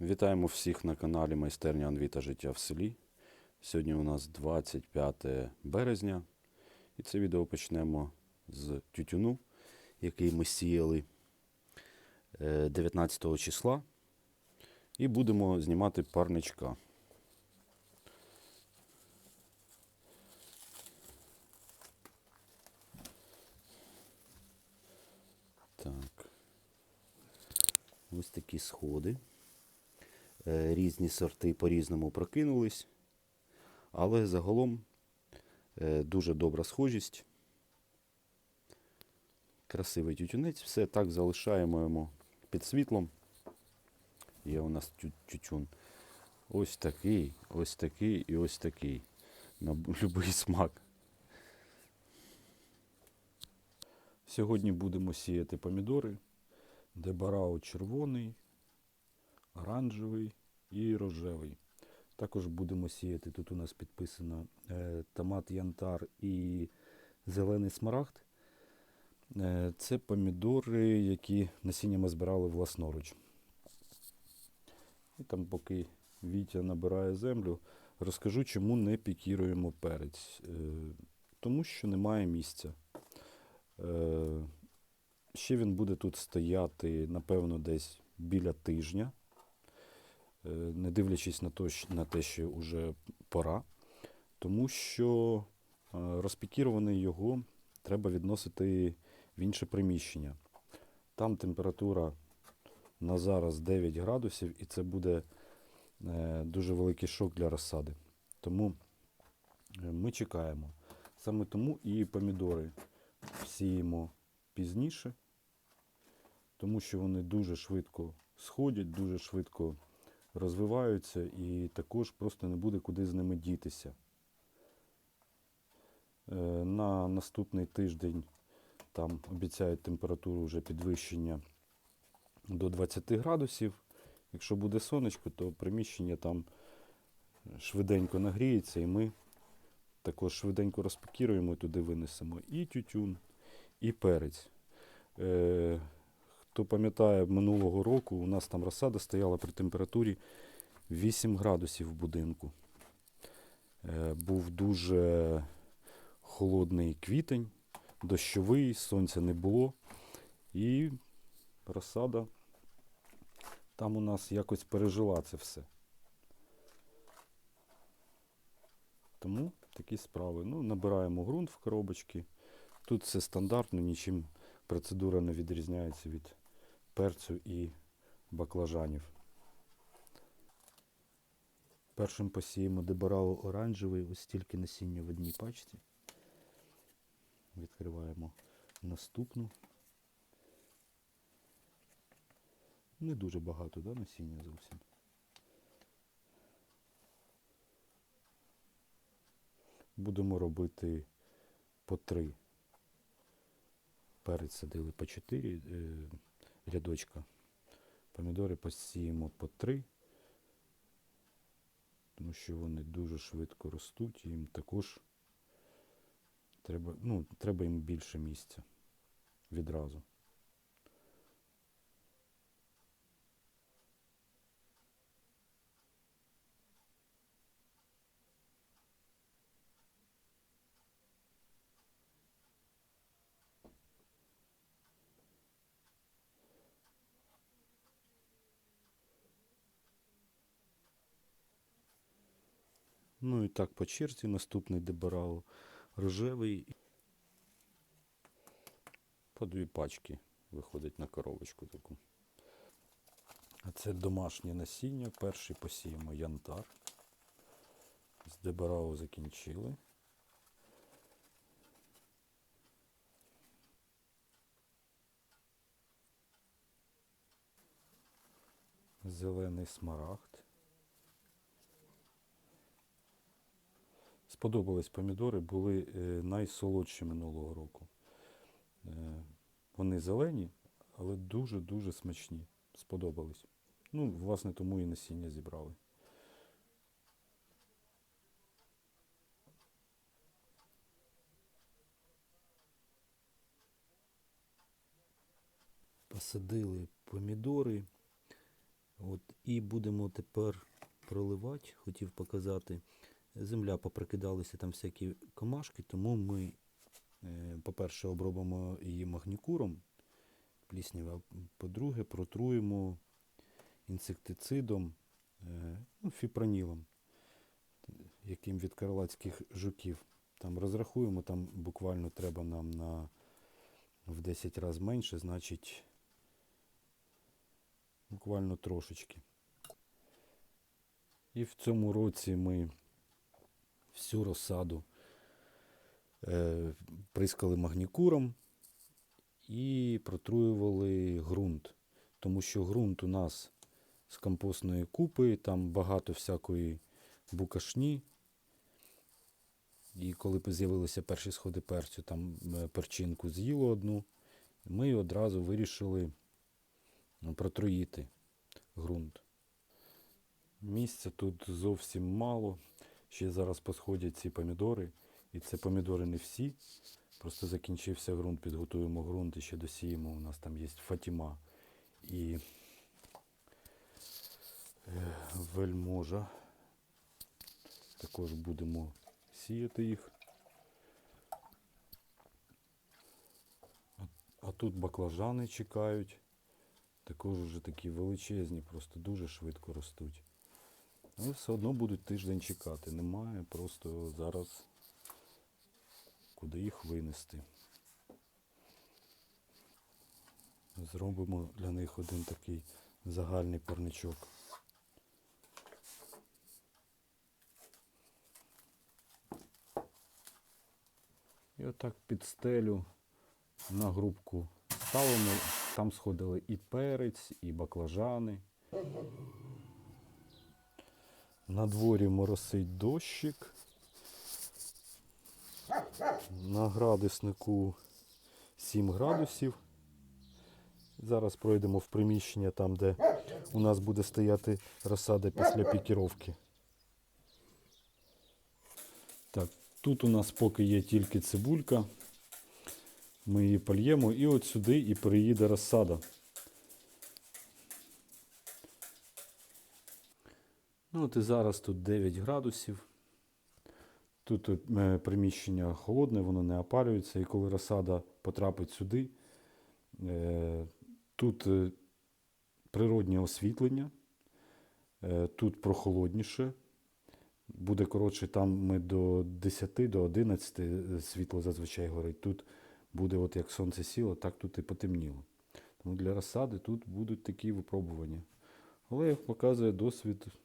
Вітаємо всіх на каналі Майстерня Анвіта Життя в селі. Сьогодні у нас 25 березня. І це відео почнемо з тютюну, який ми сіяли е, 19 числа. І будемо знімати парничка. Так. Ось такі сходи. Е, Різні сорти по-різному прокинулись. Але загалом е, дуже добра схожість. Красивий тютюнець. Все так залишаємо йому під світлом. Є у нас тю- тютюн. Ось такий, ось такий і ось такий. На будь-який смак. Сьогодні будемо сіяти помідори. Дебарао червоний, оранжевий і рожевий. Також будемо сіяти. Тут у нас підписано е, томат янтар і зелений смарагд. Е, це помідори, які насіння ми збирали власноруч. І там, поки Вітя набирає землю, розкажу, чому не пікіруємо перець. Е, тому що немає місця. Ще він буде тут стояти, напевно, десь біля тижня, не дивлячись на, щ- на те, що вже пора, тому що е, розпікірований його треба відносити в інше приміщення. Там температура на зараз 9 градусів, і це буде е, дуже великий шок для розсади. Тому е, ми чекаємо. Саме тому і помідори сіємо пізніше, тому що вони дуже швидко сходять, дуже швидко розвиваються і також просто не буде куди з ними дітися. Е, На наступний тиждень там обіцяють температуру вже підвищення до 20 градусів. Якщо буде сонечко, то приміщення там швиденько нагріється і ми також швиденько розпакіруємо туди винесемо і тютюн, і перець. Хто пам'ятає, минулого року у нас там розсада стояла при температурі 8 градусів в будинку. Е, був дуже холодний квітень, дощовий, сонця не було. І розсада там у нас якось пережила це все. Тому такі справи. Ну, набираємо ґрунт в коробочки. Тут все стандартно, нічим процедура не відрізняється від перцю і баклажанів. Першим посіємо дебарао оранжевий, ось стільки насіння в одній пачці. Відкриваємо наступну. Не дуже багато, да, насіння зовсім. Будемо робити по три. Перець садили по чотири е, рядочка. Помідори посіємо по три, тому що вони дуже швидко ростуть, і їм також треба, ну, треба їм більше місця відразу. Ну і так по черзі наступний дебарао рожевий. По дві пачки виходить на коробочку таку. А це домашнє насіння. Перший посіємо янтар. З дебарао закінчили. Зелений смарагд. Сподобались помідори, були е, найсолодші минулого року. Е, вони зелені, але дуже-дуже смачні. Сподобались. Ну, власне, тому і насіння зібрали. Посадили помідори От, і будемо тепер проливати, хотів показати. Земля поприкидалися там всякі комашки, тому ми, е, по-перше, обробимо її магнікуром пліснява, а по-друге, протруємо інсектицидом, е, ну, фіпронілом, яким від карлацьких жуків. Там розрахуємо, там буквально треба нам на в 10 разів менше, значить буквально трошечки. І в цьому році ми всю розсаду е, прискали магнікуром і протруювали ґрунт. Тому що ґрунт у нас з компостної купи, там багато всякої букашні. І коли з'явилися перші сходи перцю, там е, перчинку з'їло одну, ми одразу вирішили ну, протруїти ґрунт. Місця тут зовсім мало. Ще зараз посходять ці помідори. І це помідори не всі. Просто закінчився ґрунт, підготуємо ґрунт і ще досіємо. У нас там є Фатіма і е, вельможа. Також будемо сіяти їх. А- А тут баклажани чекають. Також вже такі величезні, просто дуже швидко ростуть. Але все одно будуть тиждень чекати. Немає просто зараз куди їх винести. Зробимо для них один такий загальний парничок. І отак під стелю на грубку ставимо. Там сходили і перець, і баклажани. На дворі моросить дощик. На градуснику 7 градусів. Зараз пройдемо в приміщення там, де у нас буде стояти розсада після пікіровки. Так, тут у нас поки є тільки цибулька. Ми її польємо і от сюди і приїде розсада. Ну от і зараз тут 9 градусів. Тут е, приміщення холодне, воно не опалюється, і коли розсада потрапить сюди, е, тут е, природнє освітлення, тут прохолодніше. Буде коротше, там ми до 10 до 11 світло зазвичай горить. Тут буде, от як сонце сіло, так тут і потемніло. Тому для розсади тут будуть такі випробування. Але, як показує досвід,